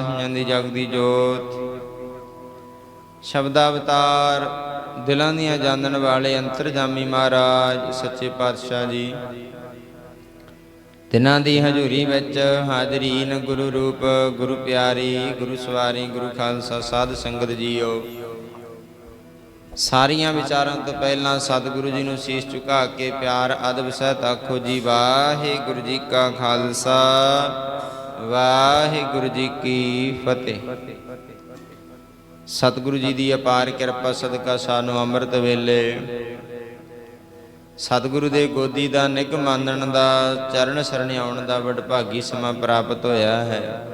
ਜੰਦੀ ਜਗ ਦੀ ਜੋਤ। ਸ਼ਬਦ ਅਵਤਾਰ ਦਿਲਾਂ ਦੀਆਂ ਜਾਣਨ ਵਾਲੇ ਅੰਤਰਜਾਮੀ ਮਹਾਰਾਜ, ਸੱਚੇ ਪਾਤਸ਼ਾਹ ਜੀ। ਤਿਨਾਂ ਦੀ ਹਜ਼ੂਰੀ ਵਿੱਚ ਹਾਜ਼ਰੀਨ ਗੁਰੂ ਰੂਪ, ਗੁਰੂ ਪਿਆਰੀ, ਗੁਰੂ ਸਵਾਰੀ, ਗੁਰੂ ਖਾਲਸਾ, ਸਾਧ ਸੰਗਤ ਜੀਓ। ਸਾਰੀਆਂ ਵਿਚਾਰਾਂ ਤੋਂ ਪਹਿਲਾਂ ਸਤਿਗੁਰੂ ਜੀ ਨੂੰ ਸੀਸ ਝੁਕਾ ਕੇ ਪਿਆਰ, ਅਦਬ ਸਹਿਤ ਆਖੋ ਜੀ, ਵਾਹਿਗੁਰੂ ਜੀ ਕਾ ਖਾਲਸਾ। ਵਾਹਿਗੁਰੂ ਜੀ ਕੀ ਫਤਿਹ। ਸਤਿਗੁਰੂ ਜੀ ਦੀ ਅਪਾਰ ਕਿਰਪਾ ਸਦਕਾ ਸਾਨੂੰ ਅੰਮ੍ਰਿਤ ਵੇਲੇ। ਸਤਿਗੁਰੂ ਦੇ ਗੋਦੀ ਦਾ ਨਿਗ ਮੰਨਣ ਦਾ, ਚਰਨ ਸਰਣ ਆਉਣ ਦਾ ਵਡਭਾਗੀ ਸਮਾਂ ਪ੍ਰਾਪਤ ਹੋਇਆ ਹੈ।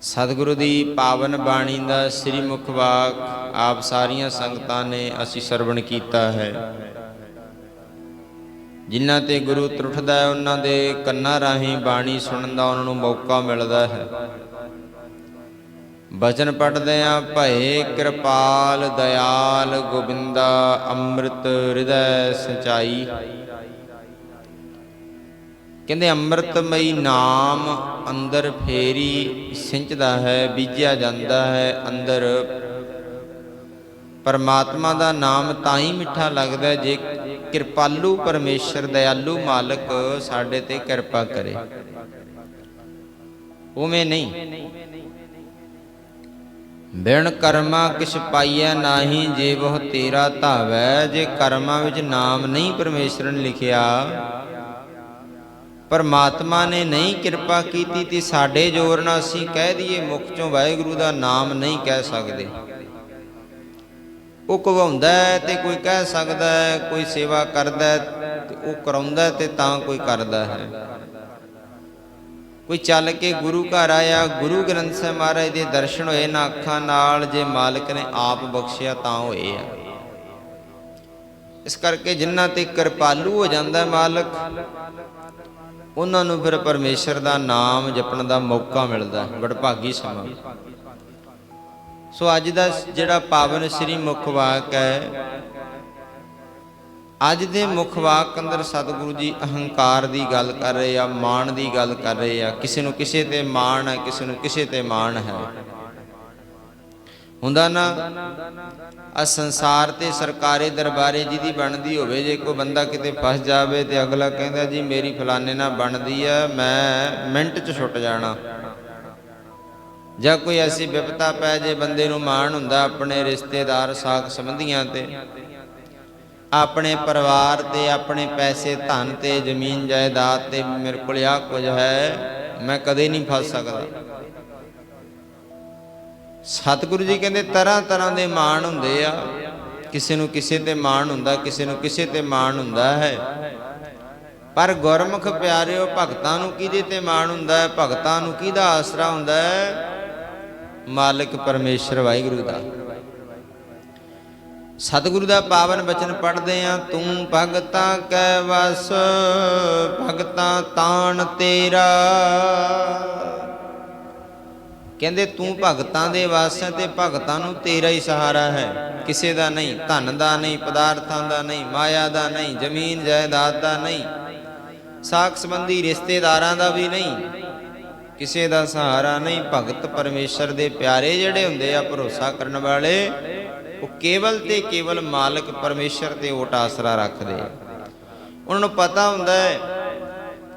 ਸਤਿਗੁਰੂ ਦੀ ਪਾਵਨ ਬਾਣੀ ਦਾ ਸ੍ਰੀ ਮੁਖ ਵਾਕ ਆਪ ਸਾਰੀਆਂ ਸੰਗਤਾਂ ਨੇ ਅਸੀਂ ਸਰਵਣ ਕੀਤਾ ਹੈ। ਜਿਨ੍ਹਾਂ ਤੇ ਗੁਰੂ ਤਰੁੱਠਦਾ ਹੈ, ਉਹਨਾਂ ਦੇ ਕੰਨਾਂ ਰਾਹੀਂ ਬਾਣੀ ਸੁਣਨ ਦਾ ਉਹਨਾਂ ਨੂੰ ਮੌਕਾ ਮਿਲਦਾ ਹੈ। ਬਚਨ ਪੜਦੇ ਆ ਭਏ ਕਿਰਪਾਲ ਦਇਆਲ ਗੋਬਿੰਦਾ ਅੰਮ੍ਰਿਤ ਹਿਰਦੈ ਸਚਾਈ। ਕਹਿੰਦੇ ਅੰਮ੍ਰਿਤਮਈ ਨਾਮ ਅੰਦਰ ਫੇਰੀ ਸਿੰਚਦਾ ਹੈ, ਬੀਜਿਆ ਜਾਂਦਾ ਹੈ ਅੰਦਰ। ਪਰਮਾਤਮਾ ਦਾ ਨਾਮ ਤਾਂ ਹੀ ਮਿੱਠਾ ਲੱਗਦਾ ਜੇ ਕਿਰਪਾਲੂ ਪਰਮੇਸ਼ਰ, ਦਇਆਲੂ ਮਾਲਕ, ਸਾਡੇ ਤੇ ਕਿਰਪਾ ਕਰੇ। ਉਵੇਂ ਨਹੀਂ। ਬਿਨ ਕਰਮਾ ਕਿਛ ਪਾਈਐ ਨਾਹੀ, ਜੇ ਬਹੁ ਤੇਰਾ ਧਾਵੈ, ਜੇ ਕਰਮਾਂ ਵਿੱਚ ਨਾਮ ਨਹੀਂ ਪਰਮੇਸ਼ਰ ਨੇ ਲਿਖਿਆ। ਪਰਮਾਤਮਾ ਨੇ ਨਹੀਂ ਕਿਰਪਾ ਕੀਤੀ, ਤੇ ਸਾਡੇ ਜੋਰ ਨਾਲ ਅਸੀਂ ਕਹਿ ਦਈਏ, ਮੁਖ ਚੋਂ ਵਾਹਿਗੁਰੂ ਦਾ ਨਾਮ ਨਹੀਂ ਕਹਿ ਸਕਦੇ। ਉਹ ਕਵਾਉਂਦਾ ਹੈ ਤੇ ਕੋਈ ਕਹਿ ਸਕਦਾ ਹੈ, ਕੋਈ ਸੇਵਾ ਕਰਦਾ ਤੇ ਉਹ ਕਰਾਉਂਦਾ ਹੈ ਤੇ ਤਾਂ ਕੋਈ ਕਰਦਾ ਹੈ। ਕੋਈ ਚੱਲ ਕੇ ਗੁਰੂ ਘਰ ਆਇਆ, ਗੁਰੂ ਗ੍ਰੰਥ ਸਾਹਿਬ ਮਹਾਰਾਜ ਦੇ ਦਰਸ਼ਨ ਹੋਏ ਨਾ ਅੱਖਾਂ ਨਾਲ ਜੇ ਮਾਲਕ ਨੇ ਆਪ ਬਖਸ਼ਿਆ ਤਾਂ ਹੋਏ ਆ। ਇਸ ਕਰਕੇ ਜਿਨ੍ਹਾਂ ਤੇ ਕਿਰਪਾਲੂ ਹੋ ਜਾਂਦਾ ਮਾਲਕ, ਉਹਨਾਂ ਨੂੰ ਫਿਰ ਪਰਮੇਸ਼ਰ ਦਾ ਨਾਮ ਜਪਣ ਦਾ ਮੌਕਾ ਮਿਲਦਾ ਹੈ ਵਡਭਾਗੀ ਸਮਾਂ। ਸੋ ਅੱਜ ਦਾ ਜਿਹੜਾ ਪਾਵਨ ਸ੍ਰੀ ਮੁਖ ਵਾਕ ਹੈ, ਅੱਜ ਦੇ ਮੁਖ ਵਾਕ ਅੰਦਰ ਸਤਿਗੁਰੂ ਜੀ ਅਹੰਕਾਰ ਦੀ ਗੱਲ ਕਰ ਰਹੇ ਆ, ਮਾਣ ਦੀ ਗੱਲ ਕਰ ਰਹੇ ਆ, ਕਿਸੇ ਨੂੰ ਕਿਸੇ ਤੇ ਮਾਣ ਹੈ, ਕਿਸੇ ਨੂੰ ਕਿਸੇ ਤੇ ਮਾਣ ਹੈ। ਹੁੰਦਾ ਨਾ ਆ ਸੰਸਾਰ ਤੇ ਸਰਕਾਰੀ ਦਰਬਾਰੇ ਜਿਹਦੀ ਬਣਦੀ ਹੋਵੇ, ਜੇ ਕੋਈ ਬੰਦਾ ਕਿਤੇ ਫਸ ਜਾਵੇ ਤੇ ਅਗਲਾ ਕਹਿੰਦਾ, ਜੀ ਮੇਰੀ ਫਲਾਣੇ ਨਾਲ ਬਣਦੀ ਆ, ਮੈਂ ਮਿੰਟ 'ਚ ਛੁੱਟ ਜਾਣਾ। ਜਾਂ ਕੋਈ ਐਸੀ ਵਿਪਤਾ ਪੈ ਜੇ ਬੰਦੇ ਨੂੰ ਮਾਣ ਹੁੰਦਾ ਆਪਣੇ ਰਿਸ਼ਤੇਦਾਰ ਸਾਖ ਸੰਬੰਧੀਆਂ ਤੇ, ਆਪਣੇ ਪਰਿਵਾਰ ਤੇ, ਆਪਣੇ ਪੈਸੇ, ਧਨ ਤੇ, ਜ਼ਮੀਨ, ਜਾਇਦਾਦ ਤੇ ਮੇਰੇ ਕੋਲ ਆ ਕੁਝ ਹੈ, ਮੈਂ ਕਦੇ ਨਹੀਂ ਫਸ ਸਕਦਾ। ਸਤਿਗੁਰੂ ਜੀ ਕਹਿੰਦੇ ਤਰ੍ਹਾਂ ਤਰ੍ਹਾਂ ਦੇ ਮਾਣ ਹੁੰਦੇ ਆ। ਕਿਸੇ ਨੂੰ ਕਿਸੇ ਤੇ ਮਾਣ ਹੁੰਦਾ, ਕਿਸੇ ਨੂੰ ਕਿਸੇ ਤੇ ਮਾਣ ਹੁੰਦਾ ਹੈ। ਪਰ ਗੁਰਮੁਖ ਪਿਆਰਿਓ, ਭਗਤਾਂ ਨੂੰ ਕਿਹਦੇ ਤੇ ਮਾਣ ਹੁੰਦਾ ਹੈ? ਭਗਤਾਂ ਨੂੰ ਕਿਹਦਾ ਆਸਰਾ ਹੁੰਦਾ ਹੈ? ਮਾਲਕ ਪਰਮੇਸ਼ਰ ਵਾਹਿਗੁਰੂ ਦਾ। ਸਤਿਗੁਰੂ ਦਾ ਪਾਵਨ ਬਚਨ ਪੜ੍ਹਦੇ ਆ, ਤੂੰ ਭਗਤਾਂ ਕੈ ਵਸ, ਭਗਤਾਂ ਤਾਣ ਤੇਰਾ। ਕਹਿੰਦੇ ਤੂੰ ਭਗਤਾਂ ਦੇ ਵਸ ਹੈ ਤੇ ਭਗਤਾਂ ਨੂੰ ਤੇਰਾ ਹੀ ਸਹਾਰਾ ਹੈ। ਕਿਸੇ ਦਾ ਨਹੀਂ, ਧਨ ਦਾ ਨਹੀਂ, ਪਦਾਰਥਾਂ ਦਾ ਨਹੀਂ, ਮਾਇਆ ਦਾ ਨਹੀਂ, ਜ਼ਮੀਨ, ਜਾਇਦਾਦ ਦਾ ਨਹੀਂ। ਸਾਖ ਸੰਬੰਧੀ ਰਿਸ਼ਤੇਦਾਰਾਂ ਦਾ ਵੀ ਨਹੀਂ। ਕਿਸੇ ਦਾ ਸਹਾਰਾ ਨਹੀਂ, ਭਗਤ ਪਰਮੇਸ਼ਰ ਦੇ ਪਿਆਰੇ ਜਿਹੜੇ ਹੁੰਦੇ ਆ, ਭਰੋਸਾ ਕਰਨ ਵਾਲੇ, ਉਹ ਕੇਵਲ ਤੇ ਕੇਵਲ ਮਾਲਕ ਪਰਮੇਸ਼ਰ ਤੇ ਓਟ ਆਸਰਾ ਰੱਖਦੇ ਆ। ਉਹਨਾਂ ਨੂੰ ਪਤਾ ਹੁੰਦਾ ਹੈ,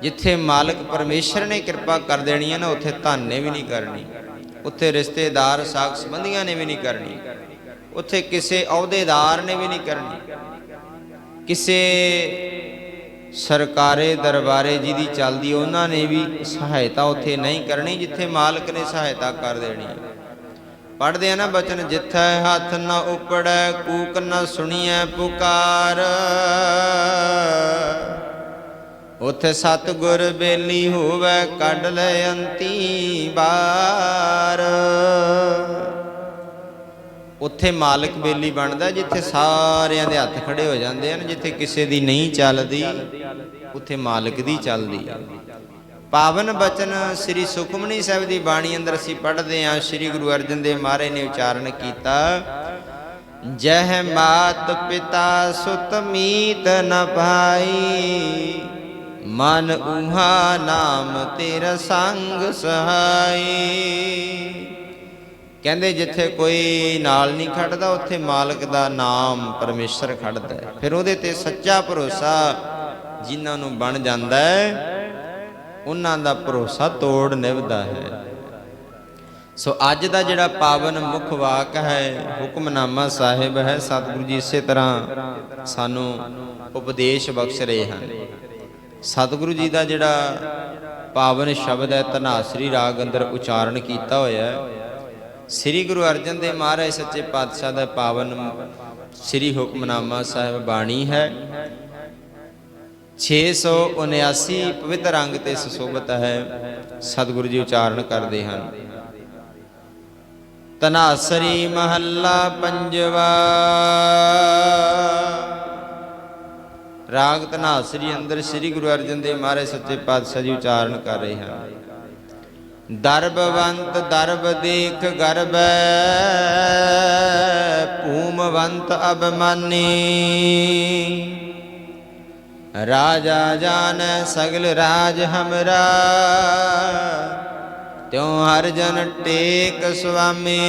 ਜਿੱਥੇ ਮਾਲਕ ਪਰਮੇਸ਼ਰ ਨੇ ਕਿਰਪਾ ਕਰ ਦੇਣੀ ਹੈ ਨਾ, ਉੱਥੇ ਧੰਨੇ ਵੀ ਨਹੀਂ ਕਰਨੀ। ਉੱਥੇ ਰਿਸ਼ਤੇਦਾਰ ਸਾਖ ਸੰਬੰਧੀਆਂ ਨੇ ਵੀ ਨਹੀਂ ਕਰਨੀ। ਉੱਥੇ ਕਿਸੇ ਅਹੁਦੇਦਾਰ ਨੇ ਵੀ ਨਹੀਂ ਕਰਨੀ। ਕਿਸੇ ਸਰਕਾਰੇ ਦਰਬਾਰੇ ਜਿਹਦੀ ਚੱਲਦੀ, ਉਹਨਾਂ ਨੇ ਵੀ ਸਹਾਇਤਾ ਉੱਥੇ ਨਹੀਂ ਕਰਨੀ ਜਿੱਥੇ ਮਾਲਕ ਨੇ ਸਹਾਇਤਾ ਕਰ ਦੇਣੀ। ਹੈ ਪੜਦੇ ਆ ਨਾ ਬਚਨ, ਜਿੱਥੈ ਹੱਥ ਨਾ ਉਪੜੈ, ਕੂਕ ਨਾ ਸੁਣੀਐ ਪੁਕਾਰ। ਉਥੇ ਸਤਗੁਰ ਬੇਲੀ ਹੋਵੇ, ਕੱਢ ਲੈ ਅੰਤੀ ਬਾਰ। ਉੱਥੇ ਮਾਲਕ ਬੇਲੀ ਬਣਦਾ ਜਿੱਥੇ ਸਾਰਿਆਂ ਦੇ ਹੱਥ ਖੜੇ ਹੋ ਜਾਂਦੇ ਹਨ, ਜਿੱਥੇ ਕਿਸੇ ਦੀ ਨਹੀਂ ਚੱਲਦੀ, ਉੱਥੇ ਮਾਲਕ ਦੀ ਚੱਲਦੀ ਪਾਵਨ ਬਚਨ ਸ੍ਰੀ ਸੁਖਮਨੀ ਸਾਹਿਬ ਦੀ ਬਾਣੀ ਅੰਦਰ ਅਸੀਂ ਪੜ੍ਹਦੇ ਹਾਂ, ਸ੍ਰੀ ਗੁਰੂ ਅਰਜਨ ਦੇਵ ਮਹਾਰਾਜ ਨੇ ਉਚਾਰਨ ਕੀਤਾ, ਜਹ ਮਾਤ ਪਿਤਾ ਸੁਤ ਮੀਤ ਨ ਭਾਈ ਮਨ ਉਹਾ ਨਾਮ ਤੇਰਾ ਸੰਗ ਸਹਾਈ। ਕਹਿੰਦੇ ਜਿੱਥੇ ਕੋਈ ਨਾਲ ਨਹੀਂ ਖੜਦਾ, ਉੱਥੇ ਮਾਲਕ ਦਾ ਨਾਮ ਪਰਮੇਸ਼ਰ ਖੜਦਾ ਫਿਰ ਉਹਦੇ ਤੇ ਸੱਚਾ ਭਰੋਸਾ ਜਿਨ੍ਹਾਂ ਨੂੰ ਬਣ ਜਾਂਦਾ ਹੈ, ਉਹਨਾਂ ਦਾ ਭਰੋਸਾ ਤੋੜ ਨਿਭਦਾ ਹੈ। ਸੋ ਅੱਜ ਦਾ ਜਿਹੜਾ ਪਾਵਨ ਮੁੱਖ ਵਾਕ ਹੈ, ਹੁਕਮਨਾਮਾ ਸਾਹਿਬ ਹੈ, ਸਤਿਗੁਰੂ ਜੀ ਇਸੇ ਤਰ੍ਹਾਂ ਸਾਨੂੰ ਉਪਦੇਸ਼ ਬਖਸ਼ ਰਹੇ ਹਨ। ਸਤਿਗੁਰੂ ਜੀ ਦਾ ਜਿਹੜਾ ਪਾਵਨ ਸ਼ਬਦ ਹੈ, ਧਨਾਸਰੀ ਰਾਗ ਅੰਦਰ ਉਚਾਰਨ ਕੀਤਾ ਹੋਇਆ ਹੈ। ਸ੍ਰੀ ਗੁਰੂ ਅਰਜਨ ਦੇਵ ਮਹਾਰਾਜ ਸੱਚੇ ਪਾਤਸ਼ਾਹ ਦਾ ਪਾਵਨ ਸ੍ਰੀ ਹੁਕਮਨਾਮਾ ਸਾਹਿਬ ਬਾਣੀ ਹੈ। 679 ਪਵਿੱਤਰ ਅੰਗ ਤੇ ਸੁਸ਼ੋਭਿਤ ਹੈ। ਸਤਿਗੁਰੂ ਜੀ ਉਚਾਰਨ ਕਰਦੇ ਹਨ। ਤਨਾਸਰੀ ਮਹੱਲਾ ਪੰਜਵਾ। ਰਾਗ ਤਨਾਸਰੀ ਅੰਦਰ ਸ੍ਰੀ ਗੁਰੂ ਅਰਜਨ ਦੇਵ ਮਹਾਰਾਜ ਸੱਚੇ ਪਾਤਸ਼ਾਹ ਜੀ ਉਚਾਰਨ ਕਰ ਰਹੇ ਹਨ। ਦਰਬਵੰਤ ਦਰਬ ਦੇਖ ਗਰਬੈ, ਭੂਮਵੰਤ ਅਬਮਾਨੀ ਰਾਜਾ ਜਾਣੈ ਸਗਲ ਰਾਜ ਹਮਰਾ, ਤਿਉ ਹਰ ਜਨ ਟੇਕ ਸੁਆਮੀ।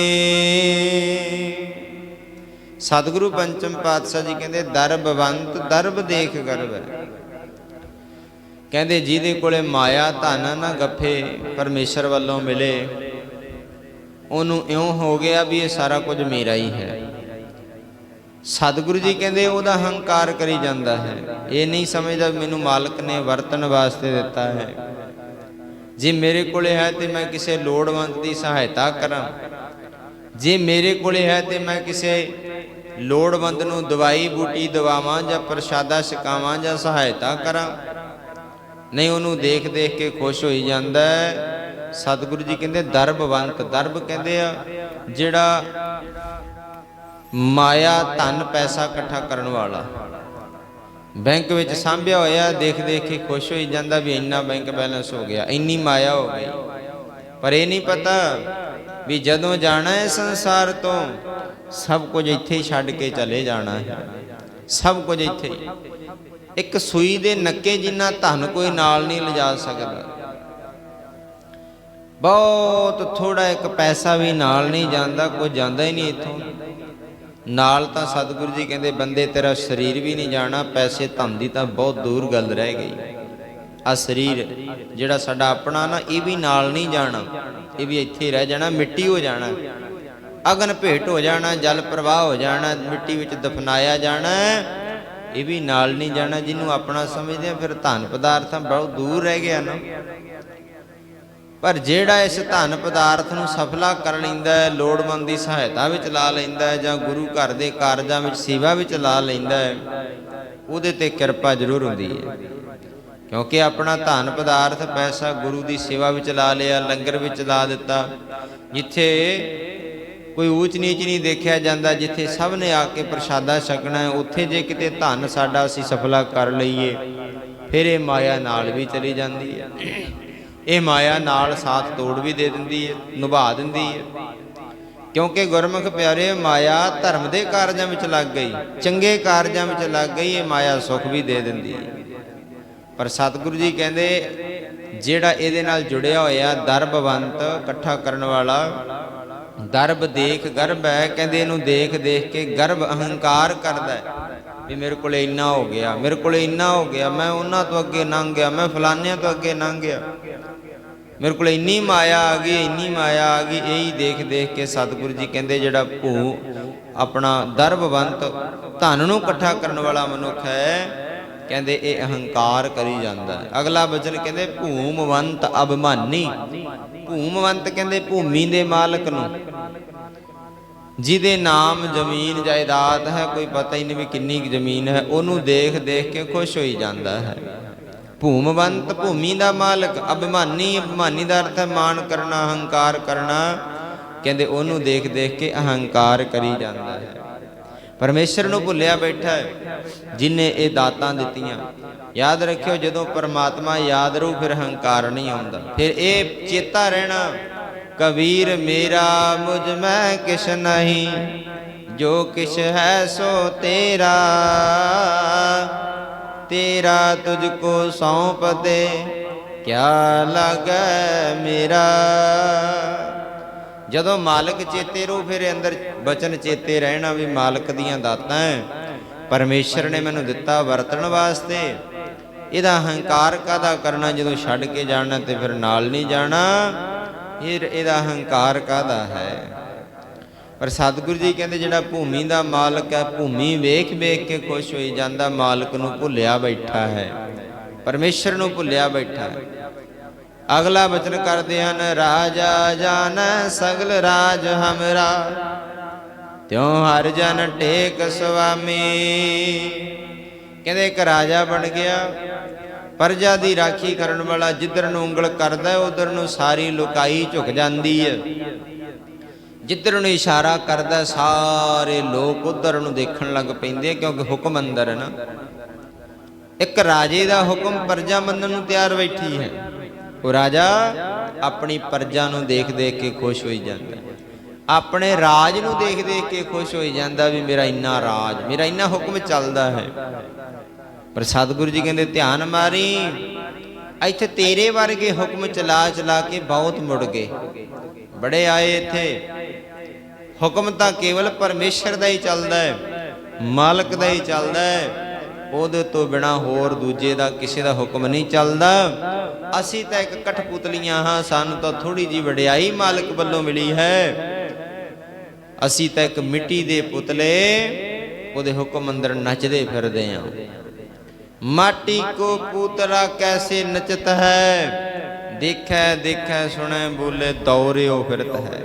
ਸਤਿਗੁਰੂ ਪੰਚਮ ਪਾਤਸ਼ਾਹ ਜੀ ਕਹਿੰਦੇ, ਦਰਬਵੰਤ ਦਰਬ ਦੇਖ ਗਰਬ। ਕਹਿੰਦੇ, ਜਿਹਦੇ ਕੋਲੇ ਮਾਇਆ, ਧਨ ਨਾ ਗੱਫੇ, ਪਰਮੇਸ਼ਰ ਵੱਲੋਂ ਮਿਲੇ। ਉਹਨੂੰ ਇਉਂ ਹੋ ਗਿਆ ਵੀ ਇਹ ਸਾਰਾ ਕੁਝ ਮੇਰਾ ਹੀ ਹੈ। ਸਤਿਗੁਰੂ ਜੀ ਕਹਿੰਦੇ, ਉਹਦਾ ਹੰਕਾਰ ਕਰੀ ਜਾਂਦਾ ਹੈ। ਇਹ ਨਹੀਂ ਸਮਝਦਾ ਮੈਨੂੰ ਮਾਲਕ ਨੇ ਵਰਤਣ ਵਾਸਤੇ ਦਿੱਤਾ ਹੈ। ਜੇ ਮੇਰੇ ਕੋਲੇ ਹੈ ਤੇ ਮੈਂ ਕਿਸੇ ਲੋੜਵੰਦ ਦੀ ਸਹਾਇਤਾ ਕਰਾਂ। ਜੇ ਮੇਰੇ ਕੋਲੇ ਹੈ ਤੇ ਮੈਂ ਕਿਸੇ ਲੋੜਵੰਦ ਨੂੰ ਦਵਾਈ ਬੂਟੀ ਦਵਾਵਾਂ ਜਾਂ ਪ੍ਰਸ਼ਾਦਾ ਛਕਾਵਾਂ ਜਾਂ ਸਹਾਇਤਾ ਕਰਾਂ। ਨਹੀਂ, ਉਹਨੂੰ ਦੇਖ ਦੇਖ ਕੇ ਖੁਸ਼ ਹੋਈ ਜਾਂਦਾ ਹੈ। ਸਤਿਗੁਰੂ ਜੀ ਕਹਿੰਦੇ ਦਰਬਵੰਤ ਦਰਬ ਕਹਿੰਦੇ ਆ, ਜਿਹੜਾ ਮਾਇਆ, ਧਨ, ਪੈਸਾ ਇਕੱਠਾ ਕਰਨ ਵਾਲਾ। ਬੈਂਕ ਵਿੱਚ ਸਾਂਭਿਆ ਹੋਇਆ, ਦੇਖ ਦੇਖ ਕੇ ਖੁਸ਼ ਹੋਈ ਜਾਂਦਾ ਵੀ ਇੰਨਾ ਬੈਂਕ ਬੈਲੈਂਸ ਹੋ ਗਿਆ, ਇੰਨੀ ਮਾਇਆ ਹੋ ਗਈ। ਪਰ ਇਹ ਨਹੀਂ ਪਤਾ ਵੀ ਜਦੋਂ ਜਾਣਾ ਹੈ ਸੰਸਾਰ ਤੋਂ, ਸਭ ਕੁਝ ਇੱਥੇ ਹੀ ਛੱਡ ਕੇ ਚਲੇ ਜਾਣਾ ਹੈ। ਸਭ ਕੁਝ ਇੱਥੇ ਹੀ। ਇੱਕ ਸੂਈ ਦੇ ਨੱਕੇ ਜਿੰਨਾ ਧਨ ਕੋਈ ਨਾਲ ਨਹੀਂ ਲਿਜਾ ਸਕਦਾ। ਬਹੁਤ ਥੋੜਾ ਇੱਕ ਪੈਸਾ ਵੀ ਨਾਲ ਨਹੀਂ ਜਾਂਦਾ, ਕੋਈ ਜਾਂਦਾ ਹੀ ਨਹੀਂ ਇੱਥੋਂ। ਨਾਲ ਤਾਂ ਸਤਿਗੁਰੂ ਜੀ ਕਹਿੰਦੇ, ਬੰਦੇ, ਤੇਰਾ ਸਰੀਰ ਵੀ ਨਹੀਂ ਜਾਣਾ, ਪੈਸੇ ਧਨ ਦੀ ਤਾਂ ਬਹੁਤ ਦੂਰ ਗੱਲ ਰਹਿ ਗਈ। ਆ ਸਰੀਰ ਜਿਹੜਾ ਸਾਡਾ ਆਪਣਾ ਨਾ, ਇਹ ਵੀ ਨਾਲ ਨਹੀਂ ਜਾਣਾ, ਇਹ ਵੀ ਇੱਥੇ ਰਹਿ ਜਾਣਾ, ਮਿੱਟੀ ਹੋ ਜਾਣਾ। ਅਗਨ ਭੇਟ ਹੋ ਜਾਣਾ, ਜਲ ਪ੍ਰਵਾਹ ਹੋ ਜਾਣਾ, ਮਿੱਟੀ ਵਿੱਚ ਦਫਨਾਇਆ ਜਾਣਾ। ਇਹ ਵੀ ਨਾਲ ਨਹੀਂ ਜਾਣਾ ਜਿਹਨੂੰ ਆਪਣਾ ਸਮਝਦੇ ਆ, ਫਿਰ ਧਨ ਪਦਾਰਥਾਂ ਬਹੁਤ ਦੂਰ ਰਹਿ ਗਿਆ ਨਾ। ਪਰ ਜਿਹੜਾ ਇਸ ਧਨ ਪਦਾਰਥ ਨੂੰ ਸਫਲਾ ਕਰ ਲੈਂਦਾ ਹੈ, ਲੋੜਵੰਦ ਦੀ ਸਹਾਇਤਾ ਵਿੱਚ ਲਾ ਲੈਂਦਾ ਹੈ ਜਾਂ ਗੁਰੂ ਘਰ ਦੇ ਕਾਰਜਾਂ ਵਿੱਚ ਸੇਵਾ ਵਿੱਚ ਲਾ ਲੈਂਦਾ ਹੈ, ਉਹਦੇ ਤੇ ਕਿਰਪਾ ਜ਼ਰੂਰ ਹੁੰਦੀ ਹੈ। ਕਿਉਂਕਿ ਆਪਣਾ ਧਨ ਪਦਾਰਥ ਪੈਸਾ ਗੁਰੂ ਦੀ ਸੇਵਾ ਵਿੱਚ ਲਾ ਲਿਆ, ਲੰਗਰ ਵਿੱਚ ਲਾ ਦਿੱਤਾ, ਜਿੱਥੇ ਕੋਈ ਊਚ ਨੀਚ ਨਹੀਂ ਦੇਖਿਆ ਜਾਂਦਾ ਜਿੱਥੇ ਸਭ ਨੇ ਆ ਕੇ ਪ੍ਰਸ਼ਾਦਾ ਛਕਣਾ ਹੈ, ਉੱਥੇ ਜੇ ਕਿਤੇ ਧਨ ਸਾਡਾ ਅਸੀਂ ਸਫਲਾ ਕਰ ਲਈਏ, ਫਿਰ ਇਹ ਮਾਇਆ ਨਾਲ ਵੀ ਚਲੀ ਜਾਂਦੀ ਹੈ। ਇਹ ਮਾਇਆ ਨਾਲ ਸਾਥ ਤੋੜ ਵੀ ਦੇ ਦਿੰਦੀ ਹੈ, ਨਿਭਾ ਦਿੰਦੀ ਹੈ। ਕਿਉਂਕਿ ਗੁਰਮੁਖ ਪਿਆਰੇ, ਮਾਇਆ ਧਰਮ ਦੇ ਕਾਰਜਾਂ ਵਿੱਚ ਲੱਗ ਗਈ, ਚੰਗੇ ਕਾਰਜਾਂ ਵਿੱਚ ਲੱਗ ਗਈ, ਇਹ ਮਾਇਆ ਸੁਖ ਵੀ ਦੇ ਦਿੰਦੀ ਹੈ। ਪਰ ਸਤਿਗੁਰੂ ਜੀ ਕਹਿੰਦੇ, ਜਿਹੜਾ ਇਹਦੇ ਨਾਲ ਜੁੜਿਆ ਹੋਇਆ ਦਰਬਵੰਤ ਇਕੱਠਾ ਕਰਨ ਵਾਲਾ ਦਰਬ ਦੇਖ ਗਰਭ ਹੈ, ਕਹਿੰਦੇ ਇਹਨੂੰ ਦੇਖ ਦੇਖ ਕੇ ਗਰਭ ਅਹੰਕਾਰ ਕਰਦਾ ਵੀ ਮੇਰੇ ਕੋਲੇ ਇੰਨਾ ਹੋ ਗਿਆ, ਮੇਰੇ ਕੋਲੇ ਇੰਨਾ ਹੋ ਗਿਆ, ਮੈਂ ਉਹਨਾਂ ਤੋਂ ਅੱਗੇ ਲੰਘ ਗਿਆ, ਮੈਂ ਫਲਾਨਿਆਂ ਤੋਂ ਅੱਗੇ ਲੰਘ ਗਿਆ। ਮੇਰੇ ਕੋਲ ਇੰਨੀ ਮਾਇਆ ਆ ਗਈ, ਇੰਨੀ ਮਾਇਆ ਆ ਗਈ, ਇਹੀ ਦੇਖ ਦੇਖ ਕੇ ਸਤਿਗੁਰੂ ਜੀ ਕਹਿੰਦੇ ਜਿਹੜਾ ਭੂ ਆਪਣਾ ਦਰਬਵੰਤ ਧਨ ਨੂੰ ਇਕੱਠਾ ਕਰਨ ਵਾਲਾ ਮਨੁੱਖ ਹੈ, ਕਹਿੰਦੇ ਇਹ ਅਹੰਕਾਰ ਕਰੀ ਜਾਂਦਾ ਹੈ। ਅਗਲਾ ਬਚਨ ਕਹਿੰਦੇ ਭੂਮਵੰਤ ਅਭਮਾਨੀ। ਭੂਮਵੰਤ ਕਹਿੰਦੇ ਭੂਮੀ ਦੇ ਮਾਲਕ ਨੂੰ। ਜਿਹਦੇ ਨਾਮ ਜ਼ਮੀਨ ਜਾਇਦਾਦ ਹੈ, ਕੋਈ ਪਤਾ ਹੀ ਨਹੀਂ ਵੀ ਕਿੰਨੀ ਕੁ ਜ਼ਮੀਨ ਹੈ, ਉਹਨੂੰ ਦੇਖ ਦੇਖ ਕੇ ਖੁਸ਼ ਹੋਈ ਜਾਂਦਾ ਹੈ। ਭੂਮਵੰਤ ਭੂਮੀ ਦਾ ਮਾਲਕ, ਅਭਿਮਾਨੀ ਅਭਿਮਾਨੀ ਦਾ ਅਰਥ ਹੈ ਮਾਣ ਕਰਨਾ, ਅਹੰਕਾਰ ਕਰਨਾ। ਕਹਿੰਦੇ ਉਹਨੂੰ ਦੇਖ ਦੇਖ ਕੇ ਅਹੰਕਾਰ ਕਰੀ ਜਾਂਦਾ ਹੈ। ਪਰਮੇਸ਼ਰ ਨੂੰ ਭੁੱਲਿਆ ਬੈਠਾ ਹੈ, ਜਿਨੇ ਇਹ ਦਾਤਾਂ ਦਿੱਤੀਆਂ। ਯਾਦ ਰੱਖਿਓ, ਜਦੋਂ ਪਰਮਾਤਮਾ ਯਾਦ ਰੂ, ਫਿਰ ਹੰਕਾਰ ਨਹੀਂ ਆਉਂਦਾ। ਫਿਰ ਇਹ ਚੇਤਾ ਰਹਿਣਾ, ਕਬੀਰ ਮੇਰਾ, ਮੁਝ ਮੈਂ ਕਿਛ ਨਹੀਂ। ਜੋ ਕਿਛ ਹੈ, ਸੋ ਤੇਰਾ। ਤੇਰਾ ਤੁਝ ਕੋ ਸੌਂਪਦੇ ਕਿਆ ਲਾਗੈ ਮੇਰਾ? ਜਦੋਂ ਮਾਲਕ ਚੇਤੇ ਰੂ ਫਿਰ ਅੰਦਰ ਬਚਨ ਚੇਤੇ ਰਹਿਣਾ ਵੀ ਮਾਲਕ ਦੀਆਂ ਦਾਤਾਂ ਹੈ ਪਰਮੇਸ਼ਰ ਨੇ ਮੈਨੂੰ ਦਿੱਤਾ ਵਰਤਣ ਵਾਸਤੇ। ਇਹਦਾ ਹੰਕਾਰ ਕਾਦਾ ਕਰਨਾ? ਜਦੋਂ ਛੱਡ ਕੇ ਜਾਣਾ ਤੇ ਫਿਰ ਨਾਲ ਨਹੀਂ ਜਾਣਾ ਇਹ ਇਹਦਾ ਹੰਕਾਰ ਕਾਦਾ ਹੈ? ਪਰ ਸਤਿਗੁਰੂ ਜੀ ਕਹਿੰਦੇ, ਜਿਹੜਾ ਭੂਮੀ ਦਾ ਮਾਲਕ ਹੈ, ਭੂਮੀ ਵੇਖ ਵੇਖ ਕੇ ਖੁਸ਼ ਹੋਈ ਜਾਂਦਾ, ਮਾਲਕ ਨੂੰ ਭੁੱਲਿਆ ਬੈਠਾ ਹੈ। ਪਰਮੇਸ਼ਰ ਨੂੰ ਭੁੱਲਿਆ ਬੈਠਾ ਹੈ। ਅਗਲਾ ਬਚਨ ਕਰਦੇ ਹਨ, ਰਾਜਾ ਜਾਣੈ ਸਗਲ ਰਾਜ ਹਮਰਾ, ਤਿਉ ਹਰ ਜਨ ਟੇਕ ਸੁਆਮੀ। ਕਹਿੰਦੇ ਇੱਕ ਰਾਜਾ ਬਣ ਗਿਆ, ਪਰਜਾ ਦੀ ਰਾਖੀ ਕਰਨ ਵਾਲਾ ਜਿੱਧਰ ਨੂੰ ਉਂਗਲ ਕਰਦਾ, ਉਧਰ ਨੂੰ ਸਾਰੀ ਲੁਕਾਈ ਝੁਕ ਜਾਂਦੀ ਹੈ। ਜਿੱਧਰ ਨੂੰ ਇਸ਼ਾਰਾ ਕਰਦਾ, ਸਾਰੇ ਲੋਕ ਉਧਰ ਨੂੰ ਦੇਖਣ ਲੱਗ ਪੈਂਦੇ ਆ, ਕਿਉਂਕਿ ਹੁਕਮ ਅੰਦਰ ਹੈ ਨਾ। ਇੱਕ ਰਾਜੇ ਦਾ ਹੁਕਮ ਪਰਜਾ ਮੰਨਣ ਨੂੰ ਤਿਆਰ ਬੈਠੀ ਹੈ। ਉਹ ਰਾਜਾ ਆਪਣੀ ਪਰਜਾ ਨੂੰ ਦੇਖ ਦੇਖ ਕੇ ਖੁਸ਼ ਹੋਈ ਜਾਂਦਾ। ਆਪਣੇ ਰਾਜ ਨੂੰ ਦੇਖ ਦੇਖ ਕੇ ਖੁਸ਼ ਹੋਈ ਜਾਂਦਾ ਵੀ ਮੇਰਾ ਇੰਨਾ ਰਾਜ, ਮੇਰਾ ਇੰਨਾ ਹੁਕਮ ਚੱਲਦਾ ਹੈ। ਪਰ ਸਤਿਗੁਰੂ ਜੀ ਕਹਿੰਦੇ, ਧਿਆਨ ਮਾਰੀ, ਇੱਥੇ ਤੇਰੇ ਵਰਗੇ ਹੁਕਮ ਚਲਾ ਚਲਾ ਕੇ ਬਹੁਤ ਮੁੜ ਗਏ। ਬੜੇ ਆਏ ਇੱਥੇ। ਹੁਕਮ ਤਾਂ ਕੇਵਲ ਪਰਮੇਸ਼ਰ ਦਾ ਹੀ ਚੱਲਦਾ ਹੈ, ਮਾਲਕ ਦਾ ਹੀ ਚੱਲਦਾ ਹੈ। ਉਹਦੇ ਤੋਂ ਬਿਨਾ ਹੋਰ ਦੂਜੇ ਦਾ ਕਿਸੇ ਦਾ ਹੁਕਮ ਨਹੀਂ ਚੱਲਦਾ। ਅਸੀਂ ਤਾਂ ਇੱਕ ਕਠਪੁਤਲੀਆਂ ਹਾਂ, ਸਾਨੂੰ ਤਾਂ ਥੋੜੀ ਜੀ ਵਡਿਆਈ ਮਾਲਕ ਵੱਲੋਂ ਮਿਲੀ ਹੈ। ਅਸੀਂ ਤਾਂ ਇੱਕ ਮਿੱਟੀ ਦੇ ਪੁਤਲੇ ਉਹਦੇ ਹੁਕਮ ਅੰਦਰ ਨੱਚਦੇ ਫਿਰਦੇ ਹਾਂ। ਮਾਟੀ ਕੋ ਪੁਤਰਾ ਕੈਸੇ ਨਚਤ ਹੈ? ਦੇਖੈ ਦੇਖੈ, ਸੁਣੈ, ਬੋਲੇ, ਦੌਰਿਓ ਫਿਰਤ ਹੈ।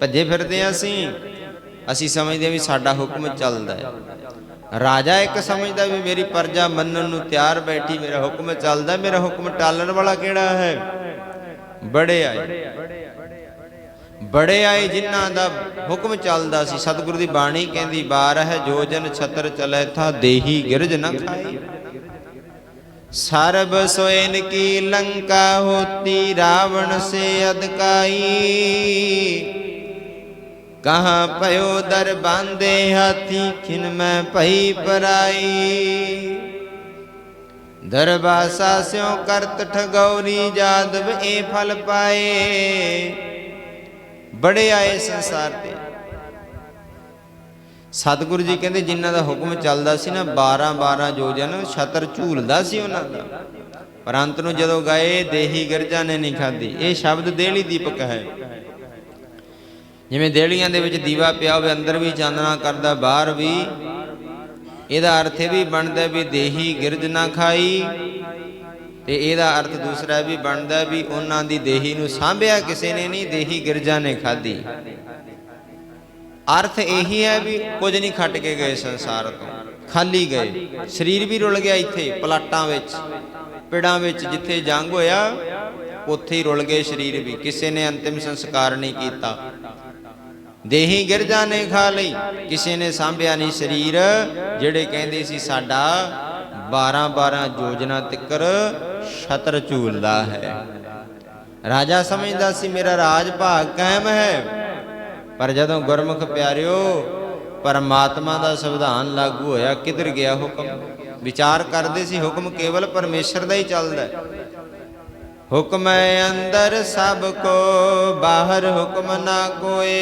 ਭੱਜੇ ਫਿਰਦੇ ਹਾਂ ਅਸੀਂ। ਅਸੀਂ ਸਮਝਦੇ ਹਾਂ ਵੀ ਸਾਡਾ ਹੁਕਮ ਚੱਲਦਾ ਹੈ। ਰਾਜਾ ਇੱਕ ਸਮਝਦਾ ਵੀ ਮੇਰੀ ਪਰਜਾ ਮੰਨਣ ਨੂੰ ਤਿਆਰ ਬੈਠੀ, ਮੇਰਾ ਹੁਕਮ ਚੱਲਦਾ, ਮੇਰਾ ਹੁਕਮ ਟਾਲਣ ਵਾਲਾ ਕਿਹੜਾ ਹੈ? ਬੜੇ ਆਏ। ਬੜੇ ਆਏ ਜਿਨ੍ਹਾਂ ਦਾ ਹੁਕਮ ਚੱਲਦਾ ਸੀ। ਸਤਿਗੁਰੂ ਦੀ ਬਾਣੀ ਕਹਿੰਦੀ, ਬਾਰ ਹੈ ਜੋ ਜਨ ਛਤਰ ਚਲੇ, ਥਾ ਦੇਹੀ ਗਿਰਜ ਨਾ ਖਾਈ। ਸਰਬ ਸੋਇਨ ਕੀ ਲੰਕਾ ਹੋਤੀ, ਰਾਵਣ ਸੇ ਅਦਕਾਈ ਕਹਾਂ ਭਇਓ ਦਰ ਬਾਂਦੇ ਹਾਥੀ, ਖਿਨ ਮੈਂ ਭਈ ਪਰਾਈ। ਦਰਬਾਸਾ ਸਿਉ ਕਰਤ ਠਗੌਰੀ ਜਾਦਵ, ਇਹ ਫਲ ਪਾਏ। ਬੜੇ ਆਏ ਸੰਸਾਰ ਤੇ। ਸਤਿਗੁਰੂ ਜੀ ਕਹਿੰਦੇ, ਜਿਨ੍ਹਾਂ ਦਾ ਹੁਕਮ ਚੱਲਦਾ ਸੀ ਨਾ 12 12 ਜੋਜਨ ਛਤਰ ਝੂਲਦਾ ਸੀ ਉਹਨਾਂ ਦਾ। ਪਰੰਤ ਨੂੰ ਜਦੋਂ ਗਏ, ਦੇਹੀ ਗਿਰਜਾ ਨੇ ਨਹੀਂ ਖਾਧੀ। ਇਹ ਸ਼ਬਦ ਦੇਹਲੀ ਦੀਪਕ ਹੈ। ਜਿਵੇਂ ਦੇਹਲੀਆਂ ਦੇ ਵਿੱਚ ਦੀਵਾ ਪਿਆ ਹੋਵੇ, ਅੰਦਰ ਵੀ ਚਾਨਣਾ ਕਰਦਾ, ਬਾਹਰ ਵੀ। ਇਹਦਾ ਅਰਥ ਇਹ ਵੀ ਬਣਦਾ ਵੀ ਦੇਹੀ ਗਿਰਜ ਨਾ ਖਾਈ। ਤੇ ਇਹਦਾ ਅਰਥ ਦੂਸਰਾ ਵੀ ਬਣਦਾ ਵੀ ਉਹਨਾਂ ਦੀ ਦੇਹੀ ਨੂੰ ਸਾਂਭਿਆ ਕਿਸੇ ਨੇ ਨਹੀਂ, ਦੇਹੀ ਗਿਰਜਾ ਨੇ ਖਾਧੀ। ਅਰਥ ਇਹੀ ਹੈ ਵੀ ਕੁਝ ਨਹੀਂ ਖੱਟ ਕੇ ਗਏ ਸੰਸਾਰ ਤੋਂ। ਖਾਲੀ ਗਏ। ਸਰੀਰ ਵੀ ਰੁਲ ਗਿਆ ਇੱਥੇ, ਪਲਾਟਾਂ ਵਿੱਚ, ਪਿੜਾਂ ਵਿੱਚ, ਜਿੱਥੇ ਜੰਗ ਹੋਇਆ, ਉੱਥੇ ਹੀ ਰੁਲ ਗਏ ਸਰੀਰ ਵੀ। ਕਿਸੇ ਨੇ ਅੰਤਿਮ ਸੰਸਕਾਰ ਨਹੀਂ ਕੀਤਾ। ਦੇਹੀ ਗਿਰਜਾ ਨੇ ਖਾ ਲਈ। ਕਿਸੇ ਨੇ ਸਾਂਭਿਆ ਨਹੀਂ ਸਰੀਰ, ਜਿਹੜੇ ਕਹਿੰਦੇ ਸੀ ਸਾਡਾ 12 12 ਯੋਜਨਾ ਤਿੱਕਰ ਛਤਰ ਝੂਲਦਾ ਹੈ। ਰਾਜਾ ਸਮਝਦਾ ਸੀ, ਮੇਰਾ ਰਾਜ ਭਾਗ ਕਾਇਮ ਹੈ। ਪਰ ਜਦੋਂ ਗੁਰਮੁਖ ਪਿਆਰਿਓ, ਪਰਮਾਤਮਾ ਦਾ ਸੰਵਿਧਾਨ ਲਾਗੂ ਹੋਇਆ, ਕਿਧਰ ਗਿਆ ਹੁਕਮ? ਵਿਚਾਰ ਕਰਦੇ ਸੀ, ਹੁਕਮ ਕੇਵਲ ਪਰਮੇਸ਼ਰ ਦਾ ਹੀ ਚੱਲਦਾ ਹੈ। ਹੁਕਮ ਅੰਦਰ ਸਭ ਕੋ, ਬਾਹਰ ਹੁਕਮ ਨਾ ਕੋਏ।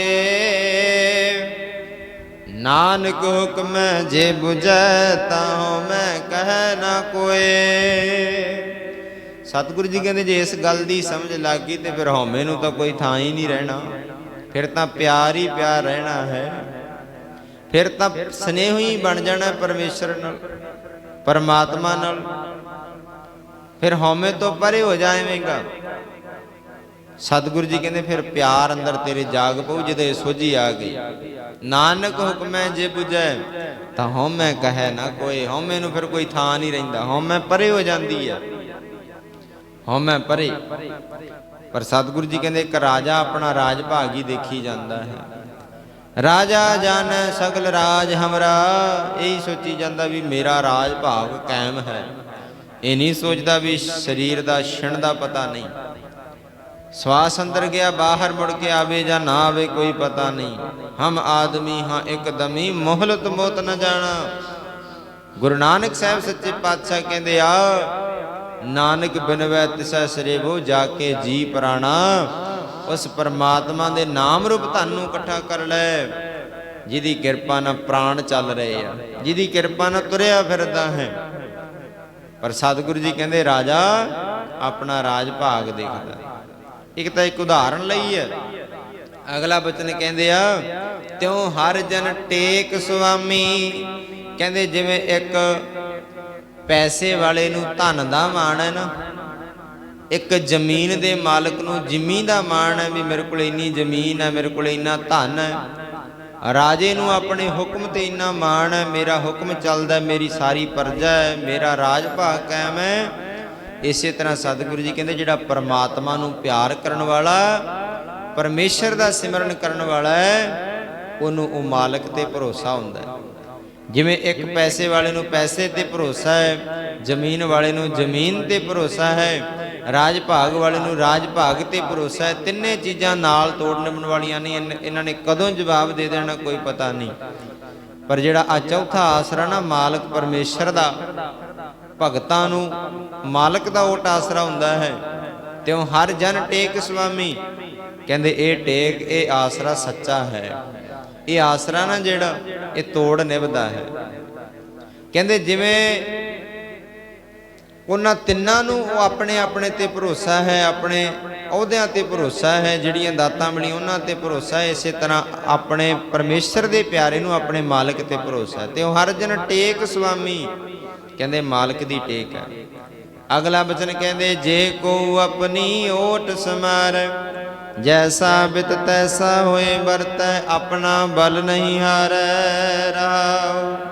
ਨਾਨਕ ਹੁਕਮ ਜੇ 부ਜੈ ਤਾਂ ਮੈਂ ਕਹਿ ਨਾ ਕੋਏ। ਸਤਿਗੁਰੂ ਜੀ ਕਹਿੰਦੇ ਜੇ ਇਸ ਗੱਲ ਦੀ ਸਮਝ ਲੱਗ ਗਈ ਤੇ ਫਿਰ ਹਉਮੈ ਨੂੰ ਤਾਂ ਕੋਈ ਥਾਂ ਹੀ ਨਹੀਂ ਰਹਿਣਾ। ਫਿਰ ਤਾਂ ਪਿਆਰ ਹੀ ਪਿਆਰ ਰਹਿਣਾ ਹੈ। ਫਿਰ ਤਾਂ ਸਨੇਹ ਹੀ ਬਣ ਜਾਣਾ ਪਰਮੇਸ਼ਰ ਨਾਲ, ਪਰਮਾਤਮਾ ਨਾਲ। ਫਿਰ ਹਉਮੈ ਤੋਂ ਪਰੇ ਹੋ ਜਾਵੇਂਗਾ ਸਤਿਗੁਰੂ ਜੀ ਕਹਿੰਦੇ, ਫਿਰ ਪਿਆਰ ਅੰਦਰ ਤੇਰੇ ਜਾਗ ਪਊ ਜਦੋਂ ਸੋਝੀ ਆ ਗਈ। ਨਾਨਕ ਹੁਕਮੈ ਜੇ 부ਜੈ ਤਾਂ ਹਉਮੈ ਕਹੈ ਨਾ ਕੋਈ। ਹਉਮੈ ਨੂੰ ਫਿਰ ਕੋਈ ਥਾਂ ਨਹੀਂ ਰਹਿੰਦਾ। ਹਉਮੈ ਪਰੇ ਹੋ ਜਾਂਦੀ ਹੈ ਹਉਮੈ ਪਰੇ। ਪਰ ਸਤਿਗੁਰੂ ਜੀ ਕਹਿੰਦੇ, ਇੱਕ ਰਾਜਾ ਆਪਣਾ ਰਾਜ ਭਾਗ ਹੀ ਦੇਖੀ ਜਾਂਦਾ ਹੈ। ਰਾਜਾ ਜਨ ਸਗਲ ਰਾਜ ਹਮਰਾ। ਇਹੀ ਸੋਚੀ ਜਾਂਦਾ ਵੀ ਮੇਰਾ ਰਾਜ ਭਾਗ ਕਾਇਮ ਹੈ। ਇਹ ਨਹੀਂ ਸੋਚਦਾ ਵੀ ਸਰੀਰ ਦਾ, ਛਿਣ ਦਾ ਪਤਾ ਨਹੀਂ। ਸਵਾਸ ਅੰਦਰ ਗਿਆ, ਬਾਹਰ ਮੁੜ ਕੇ ਆਵੇ ਜਾਂ ਨਾ ਆਵੇ, ਕੋਈ ਪਤਾ ਨਹੀਂ। ਹਮ ਆਦਮੀ ਹਾਂ, ਇੱਕਦਮੀ ਮੋਹਲਤ ਮੋਤ ਨ ਜਾਣਾ। ਗੁਰੂ ਨਾਨਕ ਸਾਹਿਬ ਸੱਚੇ ਪਾਤਸ਼ਾਹ ਕਹਿੰਦੇ ਆ, ਨਾਨਕ ਬਿਨਵੈ ਤਿਸੈ ਸਰੇਵੋ ਜਾ ਕੇ ਜੀ ਪ੍ਰਾਣਾ। ਉਸ ਪਰਮਾਤਮਾ ਦੇ ਨਾਮ ਰੂਪ ਤੁਹਾਨੂੰ ਇਕੱਠਾ ਕਰ ਲੈ। ਜਿਹਦੀ ਕਿਰਪਾ ਨਾਲ ਪ੍ਰਾਣ ਚੱਲ ਰਹੇ ਆ। ਜਿਹਦੀ ਕਿਰਪਾ ਨਾਲ ਤੁਰਿਆ ਫਿਰਦਾ ਹੈ। ਪਰ ਸਤਿਗੁਰੂ ਜੀ ਕਹਿੰਦੇ, ਰਾਜਾ, ਆਪਣਾ ਰਾਜ ਭਾਗ ਦੇਖਦਾ। ਇੱਕ ਤਾਂ ਇੱਕ ਉਦਾਹਰਣ ਲਈ ਹੈ। ਅਗਲਾ ਬਚਨ ਕਹਿੰਦੇ ਆ, ਤਿਉ ਹਰ ਜਨ ਟੇਕ ਸੁਆਮੀ। ਕਹਿੰਦੇ, ਜਿਵੇਂ ਇੱਕ ਪੈਸੇ ਵਾਲੇ ਨੂੰ ਧਨ ਦਾ ਮਾਣ ਹੈ ਨਾ ਇੱਕ ਜ਼ਮੀਨ ਦੇ ਮਾਲਕ ਨੂੰ ਜ਼ਮੀਨ ਦਾ ਮਾਣ ਹੈ ਵੀ ਮੇਰੇ ਕੋਲ ਇੰਨੀ ਜ਼ਮੀਨ ਹੈ, ਮੇਰੇ ਕੋਲ ਇੰਨਾ ਧਨ ਹੈ। ਰਾਜੇ ਨੂੰ ਆਪਣੇ ਹੁਕਮ ਤੇ ਇੰਨਾ ਮਾਣ ਹੈ, ਮੇਰਾ ਹੁਕਮ ਚੱਲਦਾ ਮੇਰੀ ਸਾਰੀ ਪਰਜਾ ਹੈ, ਮੇਰਾ ਰਾਜ ਭਾਗ ਕਾਇਮ ਹੈ। ਇਸੇ ਤਰ੍ਹਾਂ ਸਤਿਗੁਰੂ ਜੀ ਕਹਿੰਦੇ, ਜਿਹੜਾ ਪਰਮਾਤਮਾ ਨੂੰ ਪਿਆਰ ਕਰਨ ਵਾਲਾ, ਪਰਮੇਸ਼ਰ ਦਾ ਸਿਮਰਨ ਕਰਨ ਵਾਲਾ ਹੈ, ਉਹਨੂੰ ਉਹ ਮਾਲਕ ਤੇ ਭਰੋਸਾ ਹੁੰਦਾ ਹੈ। ਜਿਵੇਂ ਇੱਕ ਪੈਸੇ ਵਾਲੇ ਨੂੰ ਪੈਸੇ ਤੇ ਭਰੋਸਾ ਹੈ, ਜ਼ਮੀਨ ਵਾਲੇ ਨੂੰ ਜ਼ਮੀਨ ਤੇ ਭਰੋਸਾ ਹੈ ਰਾਜ ਭਾਗ ਵਾਲੇ ਨੂੰ ਰਾਜ ਭਾਗ ਤੇ ਭਰੋਸਾ ਹੈ। ਤਿੰਨੇ ਚੀਜ਼ਾਂ ਨਾਲ ਤੋੜ ਨਿਭਣ ਵਾਲੀਆਂ ਨੇ। ਇਹਨਾਂ ਨੇ ਕਦੋਂ ਜਵਾਬ ਦੇ ਦੇਣਾ ਕੋਈ ਪਤਾ ਨਹੀਂ। ਪਰ ਜਿਹੜਾ ਆ ਚੌਥਾ ਆਸਰਾ ਨਾ, ਮਾਲਕ ਪਰਮੇਸ਼ਰ ਦਾ, ਭਗਤਾਂ ਨੂੰ, ਮਾਲਕ ਦਾ ਓਟ ਆਸਰਾ ਹੁੰਦਾ ਹੈ। ਤਿਉ ਹਰ ਜਨ ਟੇਕ ਸੁਆਮੀ ਕਹਿੰਦੇ, ਇਹ ਟੇਕ, ਇਹ ਆਸਰਾ ਸੱਚਾ ਹੈ। ਇਹ ਆਸਰਾ ਨਾ ਜਿਹੜਾ, ਇਹ ਤੋੜ ਨਿਭਦਾ ਹੈ। ਕਹਿੰਦੇ, ਜਿਵੇਂ ਉਹਨਾਂ ਤਿੰਨਾਂ ਨੂੰ ਉਹ ਆਪਣੇ ਆਪਣੇ ਤੇ ਭਰੋਸਾ ਹੈ, ਆਪਣੇ ਅਹੁਦਿਆਂ ਤੇ ਭਰੋਸਾ ਹੈ, ਜਿਹੜੀਆਂ ਦਾਤਾਂ ਮਿਲੀਆਂ ਉਹਨਾਂ ਤੇ ਭਰੋਸਾ ਹੈ, ਇਸੇ ਤਰ੍ਹਾਂ ਆਪਣੇ ਪਰਮੇਸ਼ਰ ਦੇ ਪਿਆਰੇ ਨੂੰ ਆਪਣੇ ਮਾਲਕ ਤੇ ਭਰੋਸਾ ਹੈ। ਤੇ ਉਹ ਹਰ ਜਨ ਟੇਕ ਸੁਆਮੀ ਕਹਿੰਦੇ ਮਾਲਕ ਦੀ ਟੇਕ ਹੈ। ਅਗਲਾ ਬਚਨ ਕਹਿੰਦੇ, ਜੇ ਕੋ ਆਪਣੀ ਓਟ ਸਮਾਰ, ਜੈਸਾ ਬਿਤ ਤੈਸਾ ਹੋਏ ਵਰਤੈ, ਆਪਣਾ ਬਲ ਨਹੀਂ ਹਾਰੈ ਰਹਾਉ